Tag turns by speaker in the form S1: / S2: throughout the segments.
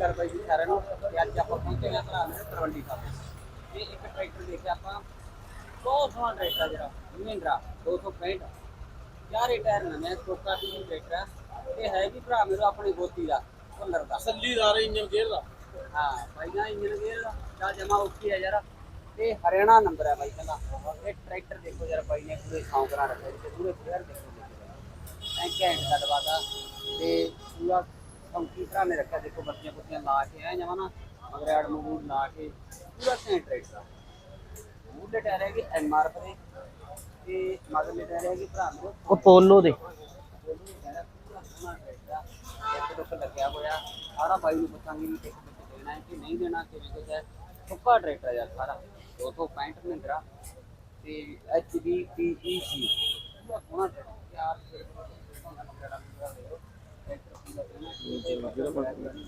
S1: ਕਰ ਬਾਈ ਜੀ ਸਾਰਿਆਂ ਨੂੰ ਤੇ ਅੱਜ ਆਪਾਂ ਪਹੁੰਚੇ ਹਾਂ ਭਰਾ ਮੇਰੇ ਤਲਵੰਡੀ ਸਾਹਿਬ। ਇਹ ਇੱਕ ਟਰੈਕਟਰ ਦੇਖਿਆ ਆਪਾਂ ਬਹੁਤ ਸੋਹਣਾ ਟਰੈਕਟਰ ਆ ਜਿਹੜਾ ਮਹਿੰਦਰਾ 265 ਯਾਰ ਇਹ ਟਾਇਰ ਨਵੇਂ ਕੋਕਾ ਦੀ ਟਰੈਕਟਰ ਆ। ਇਹ ਹੈ ਵੀ ਭਰਾ ਮੇਰੇ ਆਪਣੇ ਗੋਤੀ ਦਾ ਭੁੱਲਰ ਦਾ।
S2: ਸੱਲੀਦਾਰ ਇੰਜਨ ਗੇਅਰ ਦਾ?
S1: ਹਾਂ ਬਾਈ ਨਾ ਇੰਜਨ ਗੇਅਰ ਦਾ ਚਾ ਜਮਾ ਉੱਕੀ ਹੈ ਯਾਰ। ਤੇ ਹਰਿਆਣਾ ਨੰਬਰ ਹੈ ਬਾਈ ਕਹਿੰਦਾ। ਇਹ ਟਰੈਕਟਰ ਦੇਖੋ ਯਾਰ ਬਾਈ ਨੇ ਪੂਰੇ ਸ਼ੌਂਕ ਨਾਲ ਰੱਖਿਆ ਤੇ ਪੂਰੇ ਫੇਅਰ ਦੇਖੋ। ਐ ਘੈਂਟ ਦਾ ਦਵਾਦਾ ਤੇ ਪੂਰਾ ਕੰਪਨੀ ਤਰ੍ਹਾਂ ਨੇ ਰੱਖਿਆ ਦੇਖੋ ਬੱਤੀਆਂ ਬੁੱਤੀਆਂ ਲਾ ਕੇ ਐ ਜਮਾ ਨਾ ਮਗਰ ਮੂਡ ਲਾ ਕੇ ਪੂਰਾ ਘੈਂਟ ਟਰੈਕਟਰ ਆ ਮੂਡੇ ਟਾਇਰ ਹੈਗੇ ਐਮਆਰਐਫ ਦੇ ਤੇ ਮਗਰਲੇ ਟਾਇਰ ਹੈਗੇ ਭਰਾ ਮੇਰੇ
S3: ਉਹ ਪੋਲੋ ਦੇ।
S1: ਇੱਕ ਦੁੱਖ ਲੱਗਿਆ ਹੋਇਆ। ਸਾਰਾ ਬਾਈ ਨੂੰ ਪੁੱਛਾਂਗੇ ਵੀ ਟਿਕ ਟਿਕ ਦੇਣਾ ਹੈ ਕਿ ਨਹੀਂ ਦੇਣਾ ਕਿਵੇਂ ਕੁਝ ਹੈ। ਸੁੱਕਾ ਟਰੈਕਟਰ ਯਾਰ ਸਾਰਾ। 265 ਮਹਿੰਦਰਾ ਤੇ ਐਚਡੀ ਪੀਈਸੀ ਪੂਰਾ ਸੋਹਣਾ ਟਰੈਕਟਰ ਯਾਰ।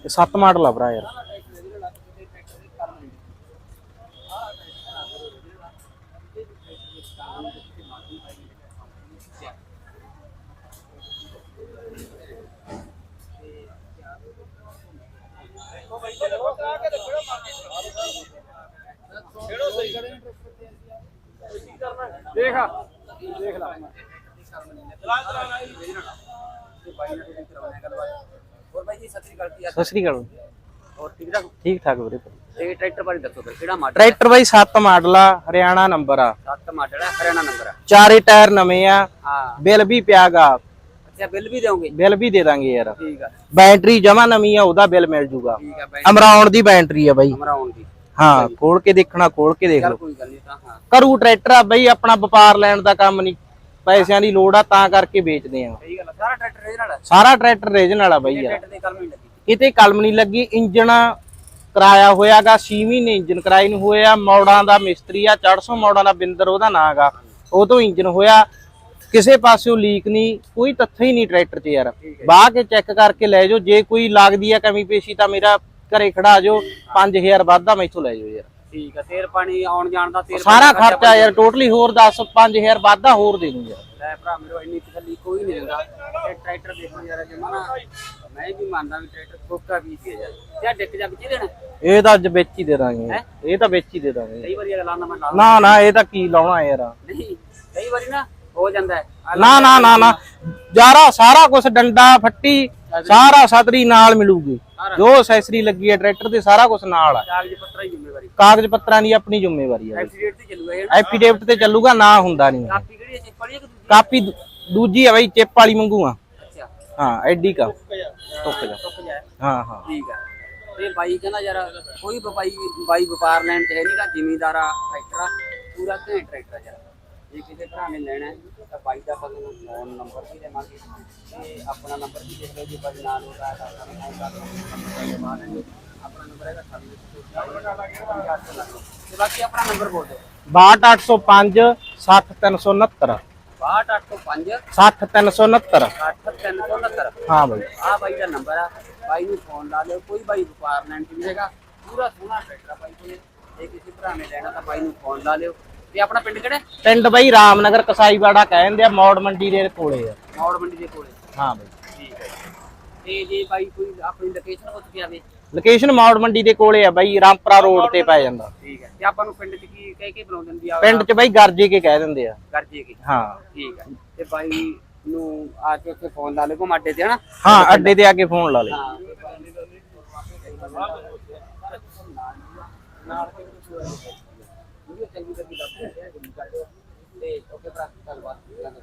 S3: ਇਹ ਸੱਤ ਮਾਡਲ ਆ ਭਰਾ ਯਾਰ।
S2: ਦੇਖ
S1: ਦੇਖ ਲਾ। ਚਲਾ ਚਲਾ ਤੇ ਬਾਈ ਨਾਲ ਤੁਸੀਂ ਗੱਲਬਾਤ। ਹੋਰ ਬਾਈ ਜੀ ਸਤਿ ਸ੍ਰੀ ਅਕਾਲ ਕੀ ਹਾਲ
S3: ਸਤਿ ਸ੍ਰੀ ਅਕਾਲ।
S1: ਹੋਰ ਠੀਕ ਠਾਕ?
S3: ਠੀਕ ਠਾਕ ਵੀਰੇ।
S1: ਤੇ ਟਰੈਕਟਰ ਬਾਰੇ ਦੱਸੋ ਫਿਰ ਕਿਹੜਾ ਮਾਡਲ
S3: ਟਰੈਕਟਰ ਬਾਈ 7 ਮਾਡਲ ਆ ਹਰਿਆਣਾ ਨੰਬਰ ਆ।
S1: 7 ਮਾਡਲ ਹੈ ਹਰਿਆਣਾ ਨੰਬਰ ਹੈ
S3: ਚਾਰੇ ਟਾਇਰ ਨਵੇਂ ਆ
S1: ਹਾਂ।
S3: ਬਿੱਲ ਵੀ ਪਿਆਗਾ
S1: ਅੱਛਾ ਬਿੱਲ ਵੀ ਦੇਵੋਗੇ
S3: ਬਿੱਲ ਵੀ ਦੇ ਦਾਂਗੇ ਯਾਰ।
S1: ਠੀਕ ਆ।
S3: ਬੈਟਰੀ ਜਮਾ ਨਵੀਂ ਆ ਉਹਦਾ ਬਿੱਲ ਮਿਲ ਜੂਗਾ।
S1: ਠੀਕ ਆ ਬਾਈ
S3: ਅਮਰਾਉਣ ਦੀ ਬੈਟਰੀ ਆ ਬਾਈ।
S1: ਅਮਰਾਉਣ ਦੀ।
S3: ਹਾਂ ਖੋਲ ਕੇ ਦੇਖਣਾ ਖੋਲ ਕੇ ਦੇਖ
S1: ਚੱਲ
S3: ਲਓ।
S1: ਕੋਈ ਗੱਲ ਨਹੀਂ ਤਾਂ ਹਾਂ।
S3: ਕਰੂ ਟਰੈਕਟਰ ਆ ਬਾਈ ਆਪਣਾ ਵਪਾਰ ਲੈਣ ਦਾ ਕੰਮ ਨਹੀਂ ਪੈਸਿਆਂ ਦੀ ਲੋੜ ਆ ਤਾਂ ਕਰਕੇ ਵੇਚਦੇ ਆ।
S1: ਸਹੀ ਆ ਸਾਰਾ ਟਰੈਕਟਰ
S3: ਸਾਰਾ ਰੇਜਨ ਵਾਲਾ ਬਾਈ ਯਾਰ।
S1: ਟਰੈਕਟਰ ਕਲਮ ਨਹੀਂ ਲੱਗੀ।
S3: ਕਿਤੇ ਕਲਮ ਨਹੀਂ ਲੱਗੀ ਇੰਜਣ ਕਰਾਇਆ ਹੋਇਆਗਾ 6 ਮਹੀਨੇ ਇੰਜਨ ਕਰਾਈ ਨੂੰ ਹੋਇਆ ਮੌੜਾਂ ਦਾ ਮਿਸਤਰੀ ਆ 400 ਮੌੜਾਂ ਦਾ ਬਿੰਦਰ ਉਹਦਾ ਨਾਂ ਗਾ। ਉਹ ਤੋਂ ਇੰਜਨ ਹੋਇਆ ਕਿਸੇ ਪਾਸਿਓਂ ਲੀਕ ਨਹੀਂ ਕੋਈ ਤੱਥ ਹੀ ਨਹੀਂ ਟਰੈਕਟਰ 'ਚ ਯਾਰ। ਬਾਹ ਕੇ ਚੈੱਕ ਕਰਕੇ ਲੈ ਜਾਓ ਜੇ ਕੋਈ ਲੱਗਦੀ ਆ ਕਮੀ ਪੇਸ਼ੀ ਤਾਂ ਮੇਰਾ ਘਰੇ ਖੜਾ ਜਾਓ 5000 ਵਾਧਾ ਮੈਥੋਂ ਲੈ ਜਾਓ ਯਾਰ।
S1: ਠੀਕ ਆ ਤੇਲ ਪਾਣੀ ਆਉਣ ਜਾਣ ਦਾ ਤੇਲ
S3: ਸਾਰਾ ਖਰਚਾ ਯਾਰ ਟੋਟਲੀ ਹੋਰ 10 5000 ਵਾਧਾ ਹੋਰ ਦੇ ਦੂੰ ਯਾਰ।
S1: ਲੈ ਭਰਾ ਮੇਰੇ ਇੰਨੀ ਤਸੱਲੀ ਕੋਈ ਨਹੀਂ ਦਿੰਦਾ। ਇਹ ਟਰੈਕਟਰ ਦੇਖੋ ਯਾਰ ਜਮਾ ਨਾ ਮੈਂ ਵੀ ਮੰਨਦਾ ਵੀ ਟਰੈਕਟਰ ਫੋਕਾ ਵੀ ਸੀ ਯਾਰ। ਤੇ ਆਹ ਡਿੱਕ ਜਾ ਵਿੱਚ ਹੀ ਦੇਣਾ।
S3: ਇਹ ਤਾਂ ਅੱਜ ਵਿੱਚ ਹੀ ਦੇ ਦਾਂਗੇ। ਇਹ ਤਾਂ ਵਿੱਚ ਹੀ ਦੇ ਦਾਂਗੇ।
S1: ਕਈ ਵਾਰੀ ਅਗਲਾ ਨਾ ਮੈਂ
S3: ਨਾ ਨਾ ਇਹ ਤਾਂ ਕੀ ਲਾਉਣਾ ਯਾਰ।
S1: ਨਹੀਂ ਕਈ ਵਾਰੀ ਨਾ ਹੋ ਜਾਂਦਾ ਹੈ।
S3: ਨਾ ਨਾ ਨਾ ਨਾ। ਜਾਰਾ ਸਾਰਾ ਕੁਝ ਡੰਡਾ ਫੱਟੀ ਸਾਰਾ ਸਤਰੀ ਨਾਲ ਮਿਲੂਗੀ। ਜੋ ਅਸੈਸਰੀ ਲੱਗੀ ਹੈ ਟਰੈਕਟਰ ਤੇ ਸਾਰਾ ਕੁਝ ਨਾਲ ਆ।
S1: ਕਾਗਜ਼ ਪੱਤਰਾਂ ਜ਼ਿੰਮੇਵਾਰੀ।
S3: ਕਾਗਜ਼ ਪੱਤਰਾਂ ਦੀ ਆਪਣੀ ਜ਼ਿੰਮੇਵਾਰੀ ਹੈ
S1: ਐਕਸੀਡੈਂਟ ਤੇ ਚੱਲੂਗਾ ਇਹ।
S3: ਐਫੀਡੇਵਿਟ ਤੇ ਚੱਲੂਗਾ ਨਾ ਹੁੰਦਾ ਨਹੀਂ।
S1: ਕਾਪੀ ਕਿਹੜੀ ਹੈ ਪੜੀ ਕਿ ਦੂਜੀ?
S3: ਕਾਪੀ ਦੂ- ਦੂਜੀ ਹੈ ਬਾਈ ਚਿੱਪ ਵਾਲੀ ਮੰਗੂ ਆ।
S1: ਅੱਛਾ।
S3: ਹਾਂ ਐਡੀ ਕਾ ਟੁੱਕ ਜਾ।
S1: ਟੁੱਕ ਜਾਏ
S3: ਹਾਂ ਹਾਂ।
S1: ਠੀਕ ਹੈ ਤੇ ਬਾਈ ਕਹਿੰਦਾ ਯਾਰ ਕੋਈ ਵਪਾਈ ਬਾਈ ਵਪਾਰ ਲੈਣ ਚ ਹੈ ਨਹੀਂਗਾ ਜ਼ਿਮੀਂਦਾਰ ਆ ਟਰੈਕਟਰ ਆ ਪੂਰਾ ਘੈਂਟ ਟਰੈਕਟਰ ਆ ਯਾਰ। ਜੇ ਕਿਸੇ ਭਰਾ ਨੇ ਲੈਣਾ ਹੈ, ਤਾਂ ਬਾਈ ਦਾ ਨੂੰ ਫੋਨ ਨੰਬਰ ਵੀ ਦੇਵਾਂਗੇ। ਤੇ ਆਪਣਾ ਨੰਬਰ ਵੀ ਦੇਖ ਲਓ ਜੇ ਬਾਈ ਨਾਲ ਹੋਗਾ ਤਾਂ ਆਪਾਂ ਨੂੰ ਫੋਨ ਕਰ ਲਓ। ਆਪਣਾ ਨੰਬਰ ਹੈਗਾ 98 ਤੇ ਬਾਕੀ ਆਪਣਾ ਨੰਬਰ ਬੋਲ ਦਿਓ
S3: 62805 60369
S1: 62805
S3: 60369
S1: 8369
S3: ਹਾਂ ਬਾਈ।
S1: ਆ ਬਾਈ ਦਾ ਨੰਬਰ ਆ। ਬਾਈ ਨੂੰ ਫੋਨ ਲਾ ਲਿਓ ਕੋਈ ਬਾਈ ਚ ਵੀ ਹੈਗਾ। ਪੂਰਾ ਸੋਹਣਾ ਟਰੈਕਟਰ ਬਾਈ ਕੋਲੇ ਜੇ ਕਿਸੇ ਭਰਾ ਨੇ ਲੈਣਾ ਤਾਂ ਬਾਈ ਨੂੰ ਫੋਨ ਲਾ ਲਿਓ। ਤੇ ਆਪਣਾ ਪਿੰਡ ਕਿਹੜਾ?
S3: ਪਿੰਡ ਬਾਈ ਰਾਮਨਗਰ ਕਸਾਈਵਾੜਾ ਕਹਿੰਦੇ ਆ ਮੌੜ ਮੰਡੀ ਦੇ ਕੋਲੇ ਆ।
S1: ਮੌੜ ਮੰਡੀ ਦੇ ਕੋਲੇ।
S3: ਹਾਂ ਬਾਈ।
S1: ਠੀਕ ਹੈ ਤੇ ਜੇ ਬਾਈ ਕੋਈ ਆਪਣੀ ਲੋਕੇਸ਼ਨ ਕੇ ਆਵੇ
S3: ਲੋਕੇਸ਼ਨ ਮੌੜ ਮੰਡੀ ਦੇ ਕੋਲੇ ਆ ਬਾਈ ਰਾਮਪੁਰਾ ਰੋਡ ਤੇ ਪੈ ਜਾਂਦਾ।
S1: ਠੀਕ ਹੈ। ਤੇ ਆਪਾਂ ਨੂੰ ਪਿੰਡ ਚ ਕੀ ਕਹਿ ਕੇ ਬੁਲਾਉਂਦੇ ਨੇ ਆ?
S3: ਪਿੰਡ 'ਚ ਬਾਈ ਗਰਜੇ ਕੇ ਕਹਿ ਦਿੰਦੇ ਆ।
S1: ਕਰ ਜੀਗੇ
S3: ਹਾਂ।
S1: ਠੀਕ ਹੈ। ਤੇ ਬਾਈ ਨੂੰ ਆ ਕੇ ਉੱਥੇ ਫੋਨ ਲਾ ਲਿਓ ਘੁਮਾਡੇ ਤੇ ਹਨਾ?
S3: ਹਾਂ ਅੱਡੇ ਤੇ ਆ ਕੇ ਫੋਨ ਲਾ ਲੈ।
S1: ਹਾਂ। ਨਾਲ ਵੀਡੀਓ ਚੰਗੀ ਲੱਗੀ ਦੱਸ ਦਿਓ ਤੇ ਓਕੇ ਭਰਾ ਗੱਲਬਾਤ ਕਰਾਂਗੇ